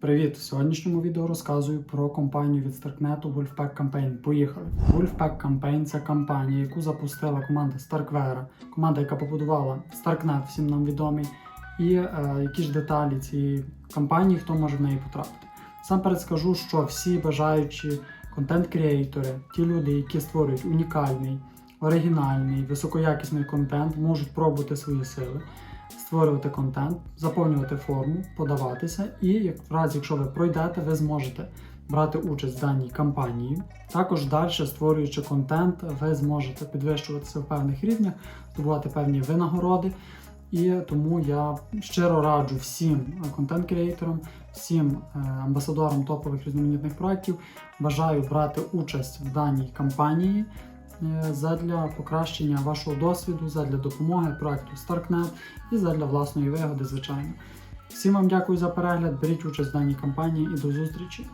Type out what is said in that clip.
Привіт! В сьогоднішньому відео розказую про компанію від Starknet Wolfpack Campaign. Поїхали! Wolfpack Campaign це компанія, яку запустила команда Starkware, команда, яка побудувала Starknet, всім нам відомий. І е, які ж деталі цієї компанії, хто може в неї потрапити. Насамперед скажу, що всі бажаючі контент-креатори, ті люди, які створюють унікальний, оригінальний, високоякісний контент, можуть пробувати свої сили створювати контент, заповнювати форму, подаватися, і як в разі, якщо ви пройдете, ви зможете брати участь в даній кампанії. Також далі, створюючи контент, ви зможете підвищуватися в певних рівнях, здобувати певні винагороди. І тому я щиро раджу всім контент-креаторам, всім е, амбасадорам топових різноманітних проєктів. Бажаю брати участь в даній кампанії задля покращення вашого досвіду, задля допомоги проекту StarkNet і задля власної вигоди, звичайно. Всім вам дякую за перегляд, беріть участь в даній кампанії і до зустрічі!